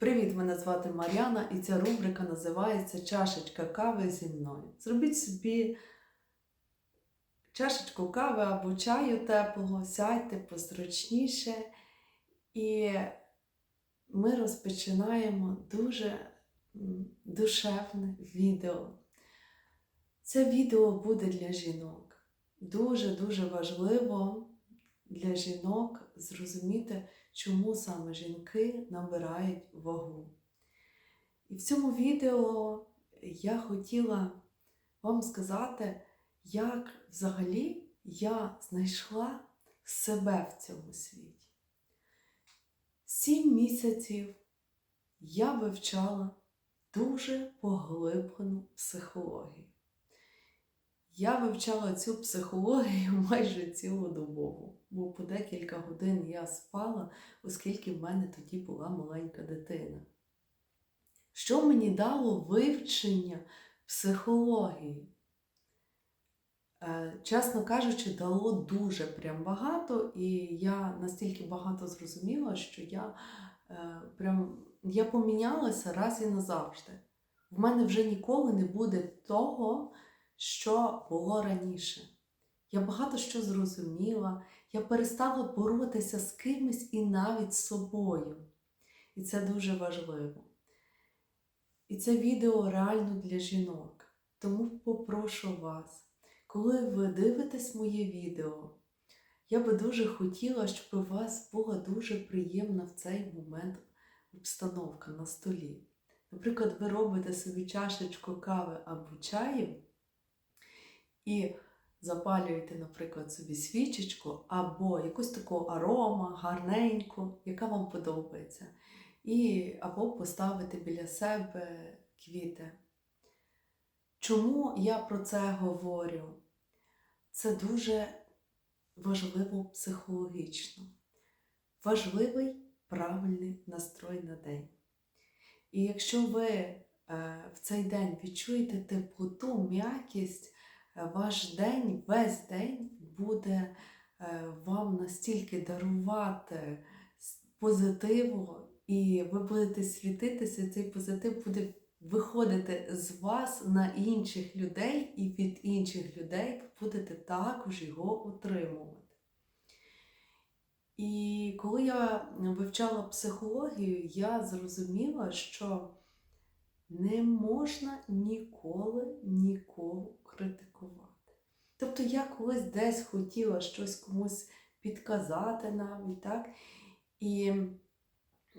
Привіт, мене звати Мар'яна, і ця рубрика називається Чашечка кави зі мною. Зробіть собі чашечку кави або чаю теплого, сядьте позручніше. І ми розпочинаємо дуже душевне відео. Це відео буде для жінок. Дуже-дуже важливо для жінок зрозуміти, чому саме жінки набирають вагу. І в цьому відео я хотіла вам сказати, як взагалі я знайшла себе в цьому світі. Сім місяців я вивчала дуже поглиблену психологію. Я вивчала цю психологію майже цілодобово, бо по декілька годин я спала, оскільки в мене тоді була маленька дитина. Що мені дало вивчення психології? Е, Чесно кажучи, дало дуже прям багато, і я настільки багато зрозуміла, що я е, прям я помінялася раз і назавжди. В мене вже ніколи не буде того, що було раніше. Я багато що зрозуміла, я перестала боротися з кимось і навіть з собою. І це дуже важливо. І це відео реально для жінок. Тому попрошу вас, коли ви дивитесь моє відео, я би дуже хотіла, щоб у вас була дуже приємна в цей момент обстановка на столі. Наприклад, ви робите собі чашечку кави або чаю і запалюєте, наприклад, собі свічечку або якусь таку арома, гарненьку, яка вам подобається. І або поставити біля себе квіти. Чому я про це говорю? Це дуже важливо психологічно. Важливий правильний настрой на день. І якщо ви е, в цей день відчуєте теплоту, м'якість, ваш день, весь день буде е, вам настільки дарувати позитиву, і ви будете світитися, цей позитив буде виходити з вас на інших людей, і від інших людей ви будете також його отримувати. І коли я вивчала психологію, я зрозуміла, що не можна ніколи нікого критикувати. Тобто я колись десь хотіла щось комусь підказати навіть, так? І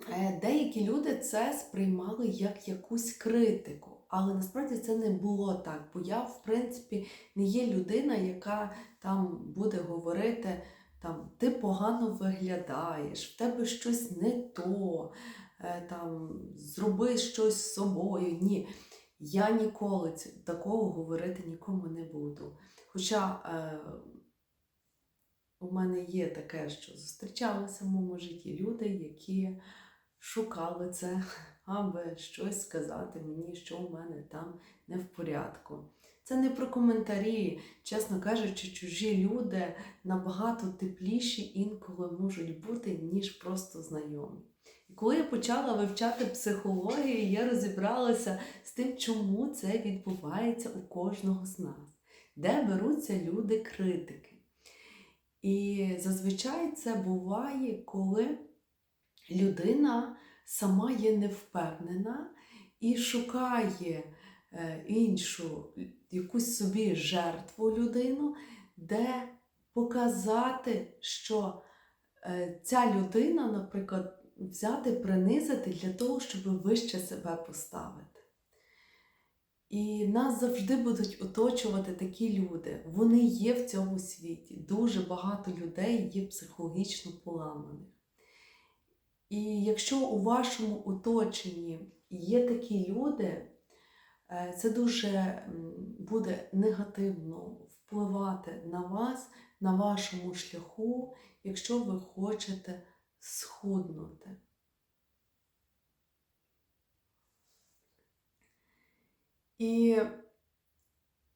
е, деякі люди це сприймали як якусь критику. Але насправді це не було так, бо я, в принципі, не є людина, яка там буде говорити, там, ти погано виглядаєш, в тебе щось не то, там, зроби щось з собою. Ні. Я ніколи такого говорити нікому не буду. Хоча е, у мене є таке, що зустрічалися в моєму житті люди, які шукали це, аби щось сказати мені, що у мене там не в порядку. Це не про коментарі, чесно кажучи, чужі люди набагато тепліші інколи можуть бути, ніж просто знайомі. Коли я почала вивчати психологію, я розібралася з тим, чому це відбувається у кожного з нас, де беруться люди-критики. І зазвичай це буває, коли людина сама є невпевнена і шукає е, іншу якусь собі жертву людину, де показати, що е, ця людина, наприклад, взяти, принизити для того, щоб вище себе поставити. І нас завжди будуть оточувати такі люди. Вони є в цьому світі. Дуже багато людей є психологічно поламаних. І якщо у вашому оточенні є такі люди, е, це дуже буде негативно впливати на вас, на вашому шляху, якщо ви хочете схуднути. І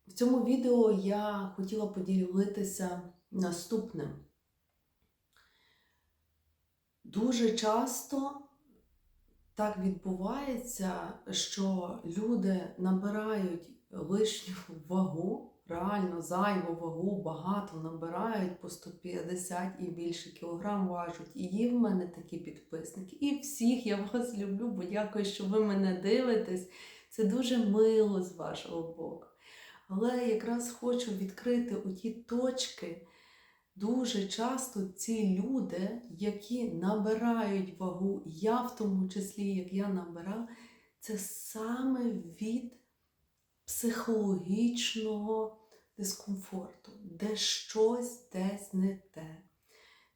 в цьому відео я хотіла поділитися наступним. Дуже часто так відбувається, що люди набирають лишню вагу, реально зайву вагу, багато набирають по 150 і більше кілограм важать. І є в мене такі підписники. І всіх я вас люблю, бо дякую, що ви мене дивитесь. Це дуже мило з вашого боку. Але якраз хочу відкрити у ті точки. Дуже часто ці люди, які набирають вагу, я в тому числі, як я набирала, це саме від психологічного дискомфорту, де щось десь не те.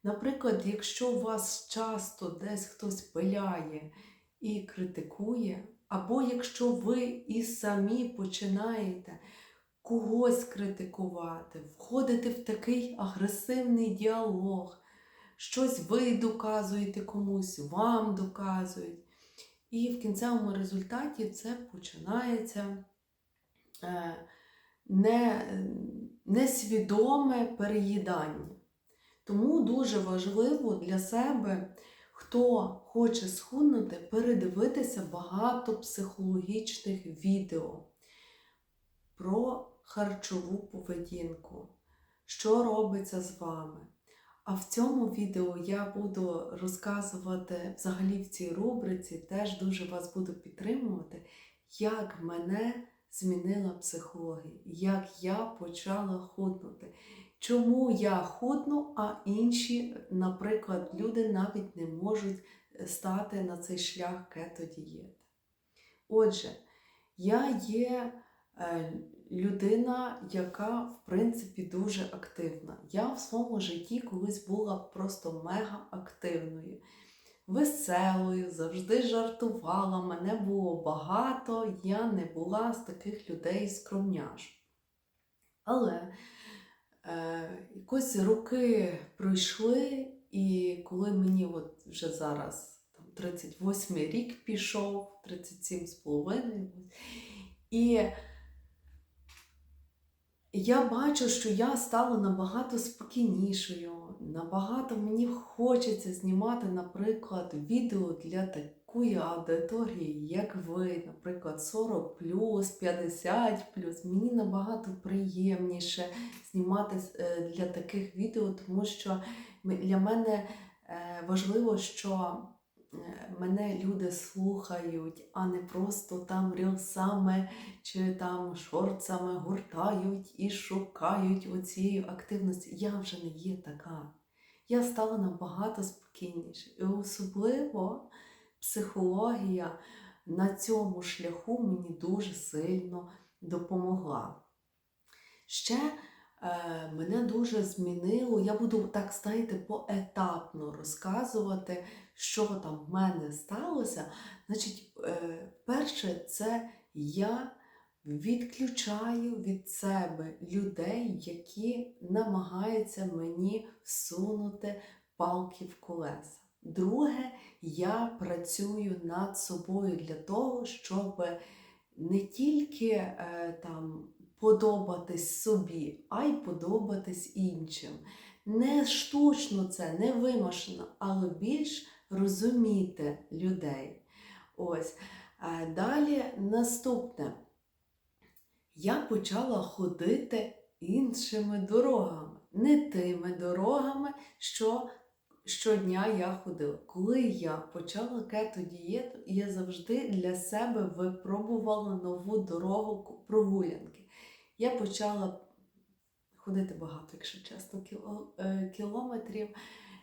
Наприклад, якщо вас часто десь хтось пиляє і критикує, або якщо ви і самі починаєте когось критикувати, входити в такий агресивний діалог, щось ви доказуєте комусь, вам доказують. І в кінцевому результаті це починається не, несвідоме переїдання. Тому дуже важливо для себе, хто хоче схуднути, передивитися багато психологічних відео про харчову поведінку, що робиться з вами. А в цьому відео я буду розказувати взагалі в цій рубриці, теж дуже вас буду підтримувати, як мене змінила психологія, як я почала худнути. Чому я худну, а інші, наприклад, люди навіть не можуть стати на цей шлях кето-дієти. Отже, я є е, людина, яка, в принципі, дуже активна. Я в своєму житті колись була просто мега активною, веселою, завжди жартувала, мене було багато, я не була з таких людей скромняш. Але е, якось роки пройшли, і коли мені от вже зараз там, 38 рік пішов, 37 з половиною, і я бачу, що я стала набагато спокійнішою, набагато мені хочеться знімати, наприклад, відео для такої аудиторії, як ви, наприклад, 40 50 Мені набагато приємніше знімати е, для таких відео, тому що для мене е, важливо, що мене люди слухають, а не просто там рілсами чи там шорцами гуртають і шукають оцієї активності. Я вже не є така. Я стала набагато спокійніше. І особливо психологія на цьому шляху мені дуже сильно допомогла. Ще е, мене дуже змінило, я буду так знаєте, поетапно розказувати, що там в мене сталося. Значить, е, перше, це я відключаю від себе людей, які намагаються мені всунути палки в колеса. Друге, я працюю над собою для того, щоб не тільки е, там подобатись собі, а й подобатись іншим. Не штучно це, не вимашено, але більш розуміти людей. Ось. Далі наступне я почала ходити іншими дорогами, не тими дорогами, що щодня я ходила. Коли я почала кето-дієту, я завжди для себе випробувала нову дорогу прогулянки. Я почала ходити багато, якщо чесно, е, кілометрів.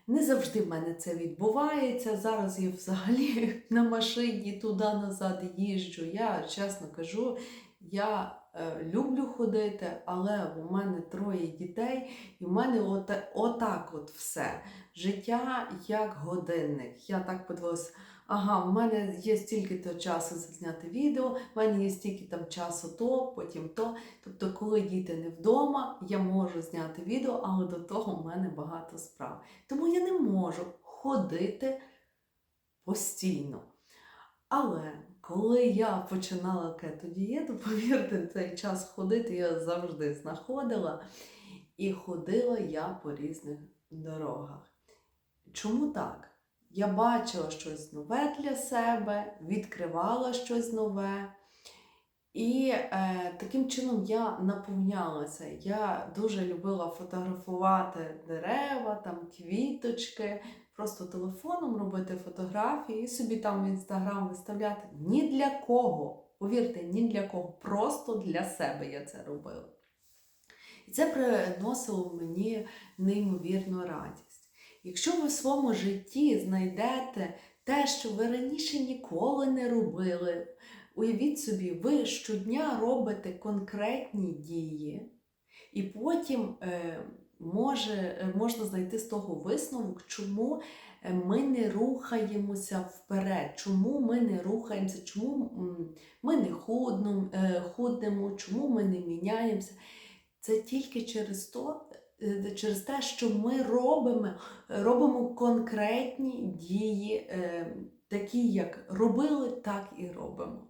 Не завжди в мене це відбувається. Зараз я взагалі на машині туди-назад їжджу. Я чесно кажу, я Е, люблю ходити, але у мене троє дітей, і в мене от, отак от все. Життя як годинник. Я так подивилася, ага, в мене є стільки-то часу зняти відео, в мене є стільки там часу то, потім то. Тобто, коли діти не вдома, я можу зняти відео, але до того в мене багато справ. Тому я не можу ходити постійно. Але коли я починала кето-дієту, повірте, цей час ходити я завжди знаходила. І ходила я по різних дорогах. Чому так? Я бачила щось нове для себе, відкривала щось нове. І е, таким чином я наповнялася. Я дуже любила фотографувати дерева, там квіточки, просто телефоном робити фотографії собі там в інстаграм виставляти. Ні для кого. Повірте, ні для кого. Просто для себе я це робила. І це приносило мені неймовірну радість. Якщо ви в своєму житті знайдете те, що ви раніше ніколи не робили, уявіть собі, ви щодня робите конкретні дії, і потім е, може, е, можна знайти з того висновок, чому е, ми не рухаємося вперед, чому ми не рухаємося, чому ми не худнем, худнемо, чому ми не міняємося. Це тільки через то, через те, що ми робимо, робимо конкретні дії, е, такі, як робили, так і робимо.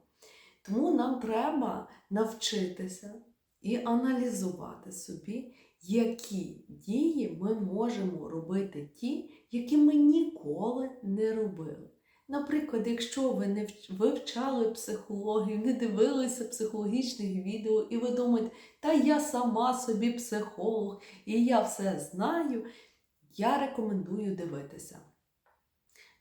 Тому нам треба навчитися і аналізувати собі, які дії ми можемо робити ті, які ми ніколи не робили. Наприклад, якщо ви не вивчали психологію, не дивилися психологічних відео, і ви думаєте, та я сама собі психолог, і я все знаю, я рекомендую дивитися.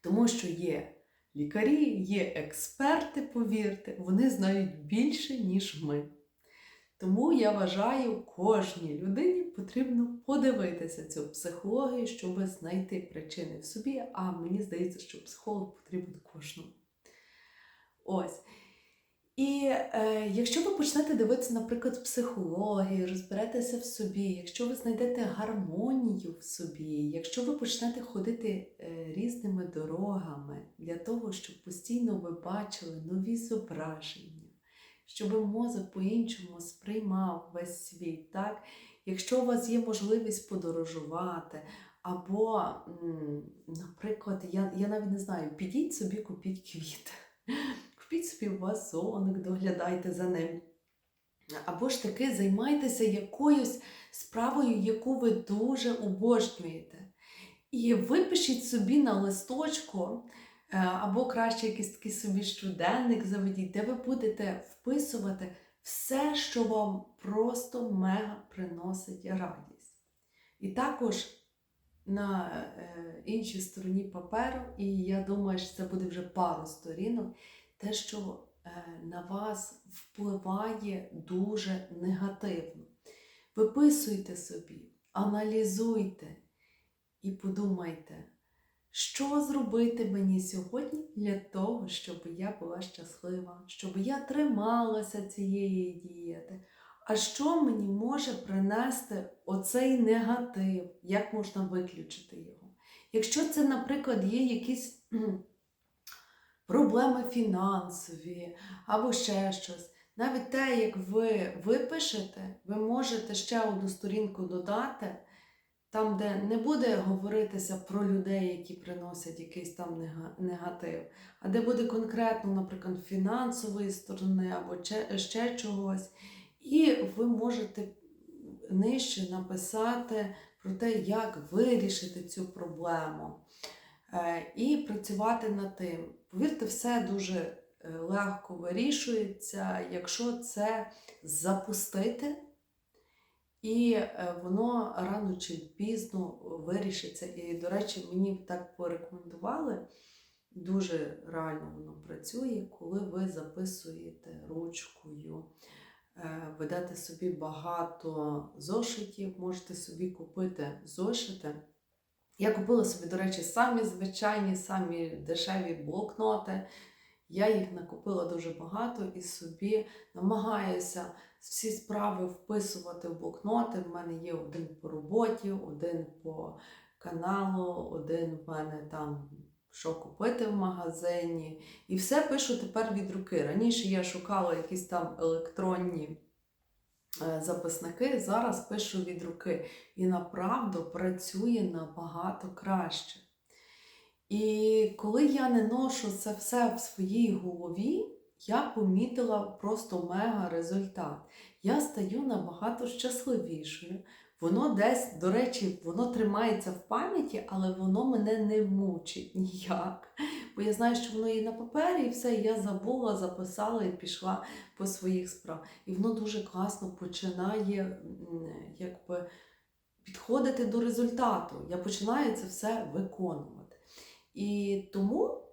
Тому що є лікарі, є експерти, повірте, вони знають більше, ніж ми. Тому я вважаю, кожній людині потрібно подивитися цю психологію, щоб знайти причини в собі. А мені здається, що психолог потрібен кожному. Ось. І е, якщо ви почнете дивитися, наприклад, психологію, розберетеся в собі, якщо ви знайдете гармонію в собі, якщо ви почнете ходити е, різними дорогами для того, щоб постійно ви бачили нові зображення, щоб мозок по-іншому сприймав весь світ, так? якщо у вас є можливість подорожувати, або, наприклад, я, я навіть не знаю, підіть собі, купіть квіти. Купіть собі вазоник, доглядайте за ним. Або ж таки займайтеся якоюсь справою, яку ви дуже обожнюєте. І випишіть собі на листочку, або краще якийсь такий собі щоденник заведіть, де ви будете вписувати все, що вам просто мега приносить радість. І також на е, іншій стороні паперу, і я думаю, що це буде вже пару сторінок, те, що е, на вас впливає дуже негативно. Виписуйте собі, аналізуйте і подумайте, що зробити мені сьогодні для того, щоб я була щаслива, щоб я трималася цієї дієти. А що мені може принести оцей негатив? Як можна виключити його? Якщо це, наприклад, є якісь проблеми фінансові або ще щось, навіть те, як ви випишете, ви можете ще одну сторінку додати, там, де не буде говоритися про людей, які приносять якийсь там негатив, а де буде конкретно, наприклад, фінансової сторони або ще, чогось. І ви можете нижче написати про те, як вирішити цю проблему. Е, І працювати над тим. Повірте, все дуже е, легко вирішується, якщо це запустити, і е, воно рано чи пізно вирішиться. І, до речі, мені так порекомендували. Дуже реально воно працює, коли ви записуєте ручкою, е, ведете собі багато зошитів, можете собі купити зошити. Я купила собі, до речі, самі звичайні, самі дешеві блокноти. Я їх накупила дуже багато і собі намагаюся всі справи вписувати в блокноти. В мене є один по роботі, один по каналу, один в мене там що купити в магазині. І все пишу тепер від руки. Раніше я шукала якісь там електронні е, записники, зараз пишу від руки. І направду працює набагато краще. І коли я не ношу це все в своїй голові, я помітила просто мега результат. Я стаю набагато щасливішою. Воно десь, до речі, воно тримається в пам'яті, але воно мене не мучить ніяк. Бо я знаю, що воно є на папері, і все, я забула, записала і пішла по своїх справах. І воно дуже класно починає якби, підходити до результату. Я починаю це все виконувати. І тому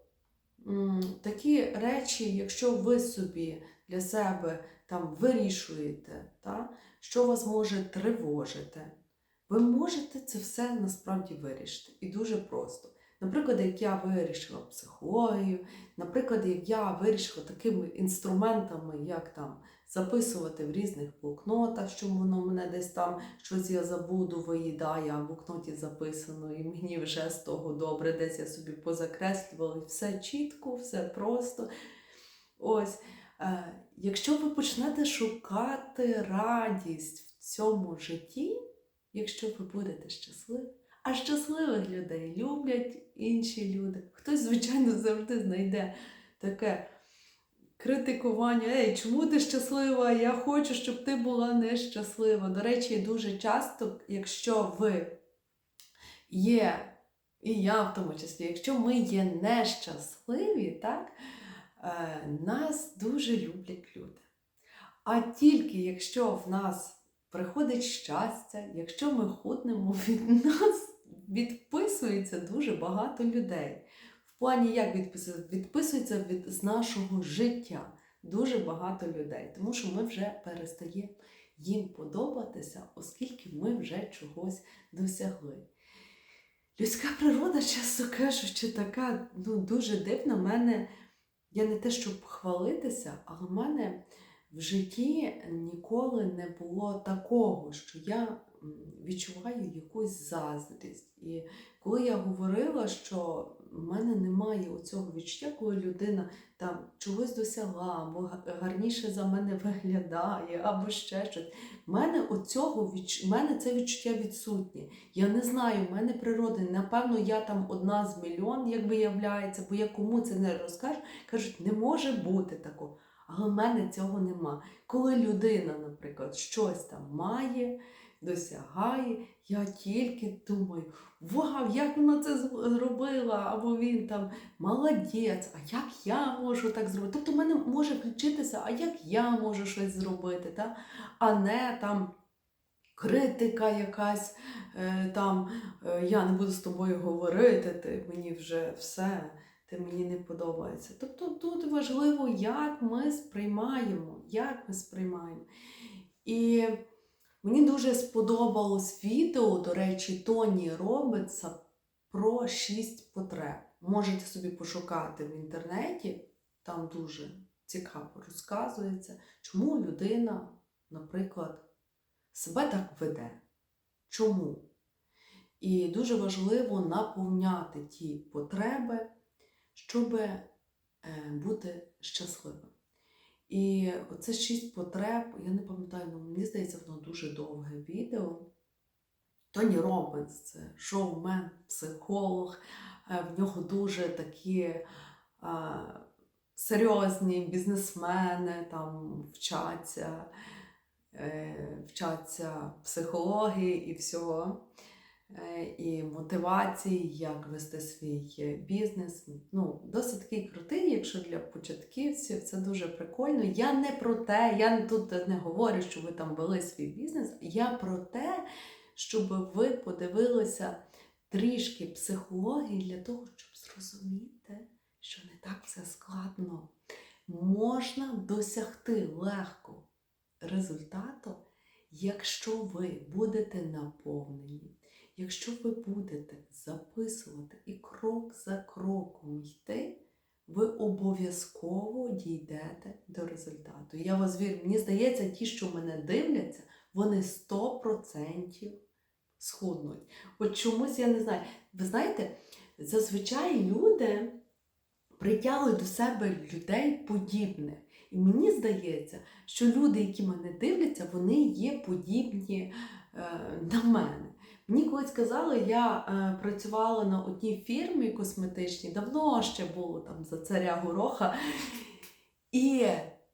такі речі, якщо ви собі для себе там вирішуєте, та, що вас може тривожити, ви можете це все насправді вирішити. І дуже просто. Наприклад, як я вирішила психологію, наприклад, як я вирішила такими інструментами, як там записувати в різних блокнотах, що воно мене десь там щось я забуду, виїдає, а в блокноті записано, і мені вже з того добре, десь я собі позакреслювала, все чітко, все просто. Ось. Е, Якщо ви почнете шукати радість в цьому житті, якщо ви будете щасливі, а щасливих людей люблять інші люди. Хтось, звичайно, завжди знайде таке критикування. Ей, чому ти щаслива? Я хочу, щоб ти була нещаслива. До речі, дуже часто, якщо ви є, і я в тому числі, якщо ми є нещасливі, так, е, нас дуже люблять люди. А тільки якщо в нас приходить щастя, якщо ми худнемо, від нас відписується дуже багато людей. Плані як? Відписується від з нашого життя дуже багато людей, тому що ми вже перестаємо їм подобатися, оскільки ми вже чогось досягли. Людська природа, чесно кажучи, така ну, дуже дивна. Мене, я не те, щоб хвалитися, але в мене в житті ніколи не було такого, що я відчуваю якусь заздрість. І коли я говорила, що в мене немає оцього відчуття, коли людина там чогось досягла, або гарніше за мене виглядає, або ще щось. В мене оцього відч... мене це відчуття відсутнє. Я не знаю, в мене природи, напевно, я там одна з мільйон, як виявляється, бо я кому це не розкажу, кажуть, не може бути такого. Але в мене цього нема. Коли людина, наприклад, щось там має, досягає, я тільки думаю, вау, як вона це зробила, або він там молодець, а як я можу так зробити? Тобто в мене може включитися, а як я можу щось зробити, та? а не там критика якась, е, там е, я не буду з тобою говорити, ти мені вже все ти мені не подобається. Тобто тут важливо, як ми сприймаємо, як ми сприймаємо. І мені дуже сподобалось відео, до речі, Тоні Робертса про шість потреб. Можете собі пошукати в інтернеті, там дуже цікаво розказується, чому людина, наприклад, себе так веде. Чому? І дуже важливо наповняти ті потреби, щоб е, бути щасливим. І оце шість потреб, я не пам'ятаю, ну, мені здається, воно дуже довге відео. Тоні Робинс це шоумен, психолог. Е, В нього дуже такі а, серйозні бізнесмени там вчаться, е, вчаться психології і всього і мотивації, як вести свій е, бізнес. Ну, досить такий крутий, якщо для початківців це дуже прикольно. Я не про те, я тут не говорю, що ви там вели свій бізнес. Я про те, щоб ви подивилися трішки психології для того, щоб зрозуміти, що не так все складно. Можна досягти легко результату, якщо ви будете наповнені. Якщо ви будете записувати і крок за кроком йти, ви обов'язково дійдете до результату. Я вас вірю, мені здається, ті, що мене дивляться, вони 100% схуднуть. От чомусь я не знаю. Ви знаєте, зазвичай люди притягують до себе людей подібних. І мені здається, що люди, які мене дивляться, вони є подібні е, на мене. Мені колись казали, я е, працювала на одній фірмі косметичній, давно ще було там за царя гороха. І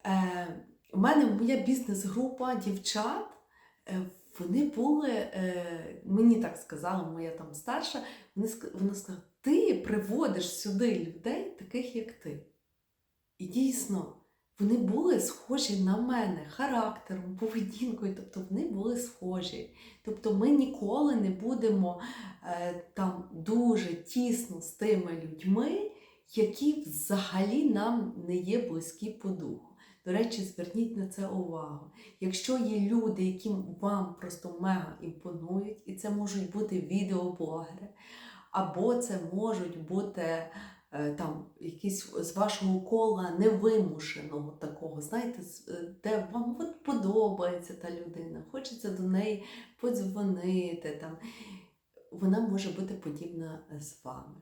е, у мене моя бізнес-група дівчат, е, вони були, е, мені так сказала моя там старша, вони, вона сказала, ти приводиш сюди людей, таких як ти. І дійсно, вони були схожі на мене характером, поведінкою, тобто вони були схожі. Тобто ми ніколи не будемо е, там дуже тісно з тими людьми, які взагалі нам не є близькі по духу. До речі, зверніть на це увагу. Якщо є люди, які вам просто мега імпонують, і це можуть бути відеоблогери, або це можуть бути там якісь з вашого кола невимушеного такого, знаєте, е, де вам от подобається та людина, хочеться до неї подзвонити. Там. Вона може бути подібна з вами.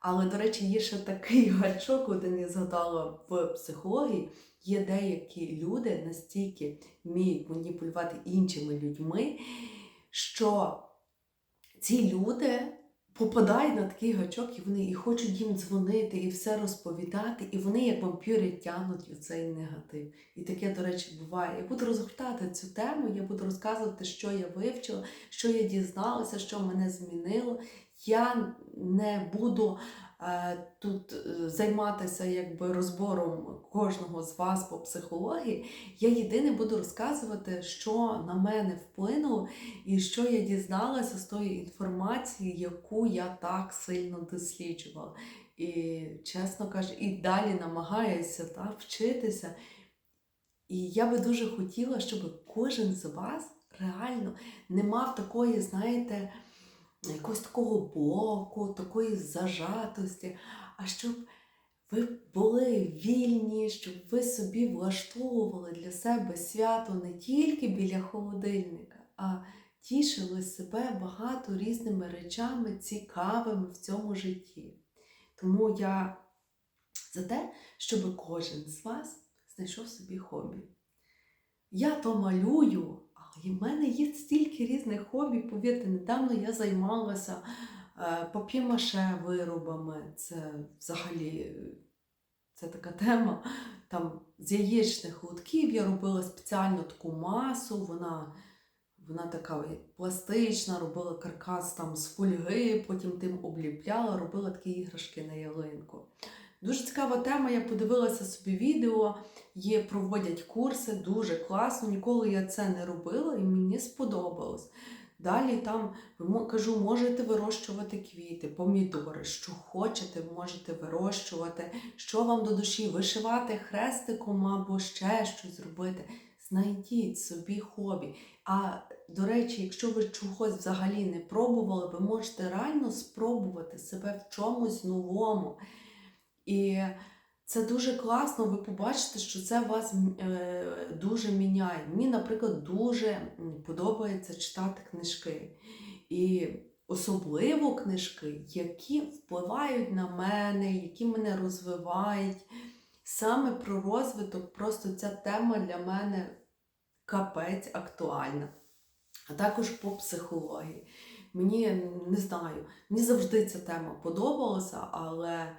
Але, до речі, є ще такий гачок, один я згадала в психології. Є деякі люди настільки вміють маніпулювати іншими людьми, що ці люди попадають на такий гачок, і вони і хочуть їм дзвонити, і все розповідати, і вони як вампіри тягнуть цей негатив. І таке, до речі, буває. Я буду розгортати цю тему, я буду розказувати, що я вивчила, що я дізналася, що мене змінило. Я не буду е, тут е, займатися якби розбором кожного з вас по психології. Я єдине буду розказувати, що на мене вплинуло, і що я дізналася з тої інформації, яку я так сильно досліджувала. І, чесно кажучи, і далі намагаюся та, вчитися. І я би дуже хотіла, щоб кожен з вас реально не мав такої, знаєте, якогось такого блоку, такої зажатості, а щоб ви були вільні, щоб ви собі влаштовували для себе свято не тільки біля холодильника, а тішили себе багато різними речами, цікавими в цьому житті. Тому я за те, щоб кожен з вас знайшов собі хобі. Я то малюю, але в мене є стільки різних хобі. Повірте, недавно я займалася е, пап'ємаше виробами. Це взагалі це така тема. Там з яєчних лотків я робила спеціально таку масу, вона, вона така пластична, робила каркас там з фольги, потім тим обліпляла, робила такі іграшки на ялинку. Дуже цікава тема, я подивилася собі відео, є, проводять курси, дуже класно. Ніколи я це не робила і мені сподобалось. Далі там кажу, можете вирощувати квіти, помідори, що хочете, можете вирощувати, що вам до душі, вишивати хрестиком або ще щось зробити. Знайдіть собі хобі. А до речі, якщо ви чогось взагалі не пробували, ви можете реально спробувати себе в чомусь новому. І це дуже класно, ви побачите, що це вас е, дуже міняє. Мені, наприклад, дуже подобається читати книжки. І особливо книжки, які впливають на мене, які мене розвивають. Саме про розвиток, просто ця тема для мене капець актуальна. А також по психології. Мені не знаю, мені завжди ця тема подобалася, але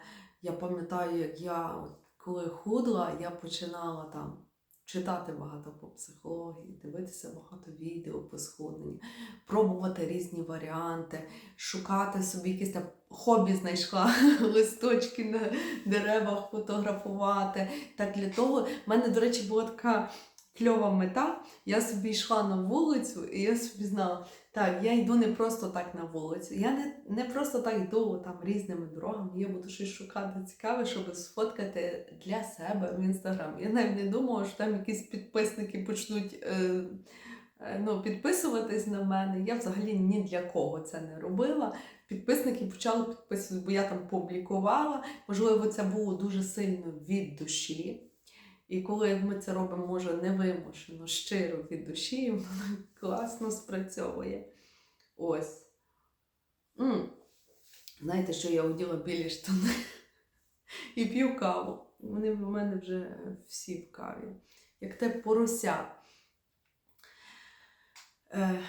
я пам'ятаю, як я коли худла, я починала там читати багато по психології, дивитися багато відео по схудненню, пробувати різні варіанти, шукати собі якісь там хобі знайшла, листочки на деревах фотографувати. Так для того, в мене, до речі, була така кльова мета. Я собі йшла на вулицю, і я собі знала. Так, я йду не просто так на вулицю. Я не не просто так йду там різними дорогами. Я буду щось шукати цікаве, щоб сфоткати для себе в інстаграм. Я навіть не думала, що там якісь підписники почнуть е, е, ну, підписуватись на мене. Я взагалі ні для кого це не робила. Підписники почали підписувати, бо я там публікувала. Можливо, це було дуже сильно від душі. І коли ми це робимо, може, невимушено, щиро від душі, воно класно спрацьовує. Ось. М. Знаєте, що я оділа білі штани і п'ю каву. Вони в мене вже всі в каві. Як те порося. Е,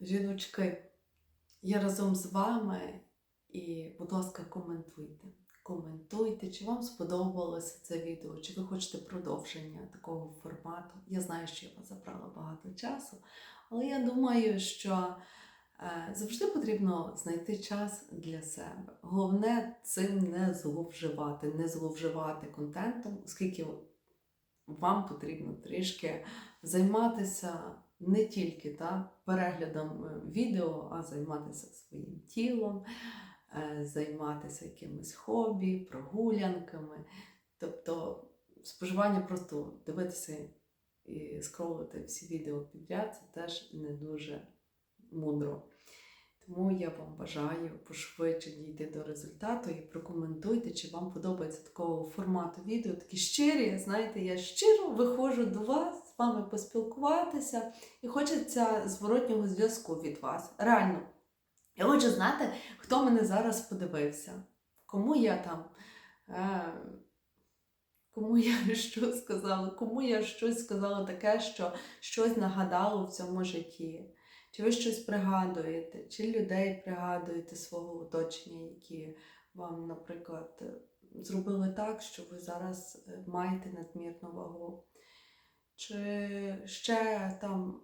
жіночки, я разом з вами і, будь ласка, коментуйте коментуйте, чи вам сподобалося це відео, чи ви хочете продовження такого формату. Я знаю, що я вас забрала багато часу, Але я думаю, що е, завжди потрібно знайти час для себе. Головне цим не зловживати, не зловживати контентом, оскільки вам потрібно трішки займатися не тільки та, переглядом е, відео, а займатися своїм тілом, займатися якимось хобі, прогулянками. Тобто споживання просто дивитися і скролити всі відео підряд це теж не дуже мудро. Тому я вам бажаю пошвидше дійти до результату і прокоментуйте, чи вам подобається такого формату відео, такі щирі. Знаєте, я щиро виходжу до вас з вами поспілкуватися, і хочеться зворотнього зв'язку від вас. Реально. Я хочу знати, хто мене зараз подивився, кому я там. Е- Кому я що сказала, кому я щось сказала таке, що щось нагадало в цьому житті. Чи ви щось пригадуєте, чи людей пригадуєте свого оточення, які вам, наприклад, зробили так, що ви зараз е, маєте надмірну вагу? Чи ще там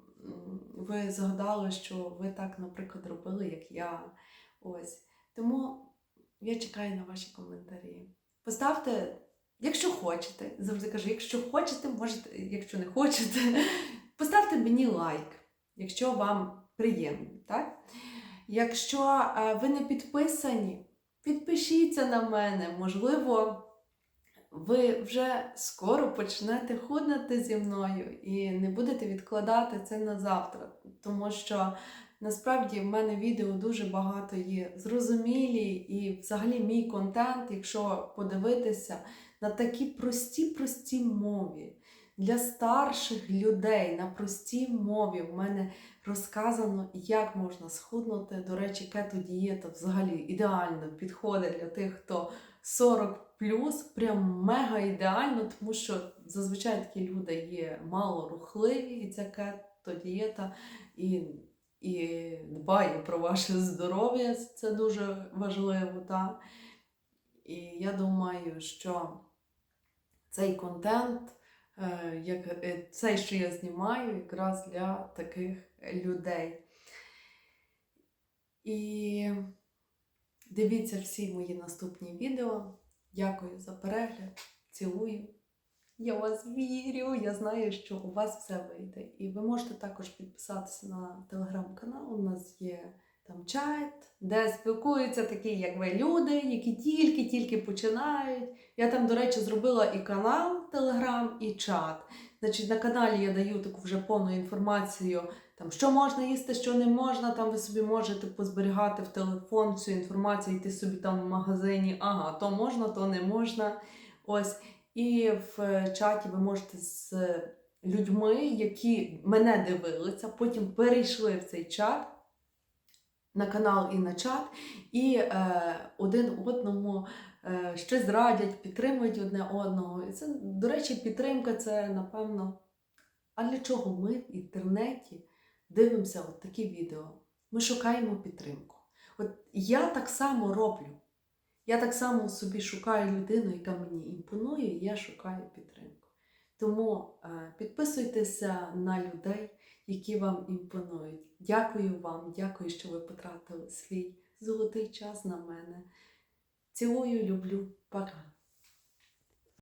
ви згадали, що ви так, наприклад, робили, як я? Ось. Тому я чекаю на ваші коментарі. Поставте, якщо хочете, завжди кажу, якщо хочете, можете, якщо не хочете, поставте мені лайк, якщо вам приємно. Так? Якщо е, ви не підписані, підпишіться на мене. Можливо, ви вже скоро почнете худнути зі мною і не будете відкладати це на завтра. Тому що насправді в мене відео дуже багато є зрозумілі, і взагалі мій контент, якщо подивитися на такі прості-прості мові. Для старших людей на простій мові в мене розказано, як можна схуднути. До речі, кето-дієта взагалі ідеально підходить для тих, хто 40 прям мега ідеально, тому що зазвичай такі люди є мало рухливі, і ця кето-дієта і, і дбає про ваше здоров'я, це дуже важливо. Та? І я думаю, що цей контент. Е, як е, цей, що я знімаю, якраз для таких людей. І дивіться всі мої наступні відео. Дякую за перегляд. Цілую. Я вас вірю, я знаю, що у вас все вийде. І ви можете також підписатися на телеграм-канал. У нас є там чат, де спілкуються такі, як ви, люди, які тільки-тільки починають. Я там, до речі, зробила і канал Телеграм, і чат. Значить, на каналі я даю таку вже повну інформацію, там, що можна їсти, що не можна. Там ви собі можете позберігати в телефон цю інформацію, йти собі там в магазині, ага, то можна, то не можна. Ось. І в чаті ви можете з людьми, які мене дивилися, потім перейшли в цей чат на канал і на чат, і е, один одному е, щось радять, підтримують одне одного. І це, до речі, підтримка це напевно. А для чого ми в інтернеті дивимося от такі відео? Ми шукаємо підтримку. От я так само роблю. Я так само собі шукаю людину, яка мені імпонує, і я шукаю підтримку. Тому е, підписуйтеся на людей, які вам імпонують. Дякую вам, дякую, що ви потратили свій золотий час на мене. Цілую, люблю, пока.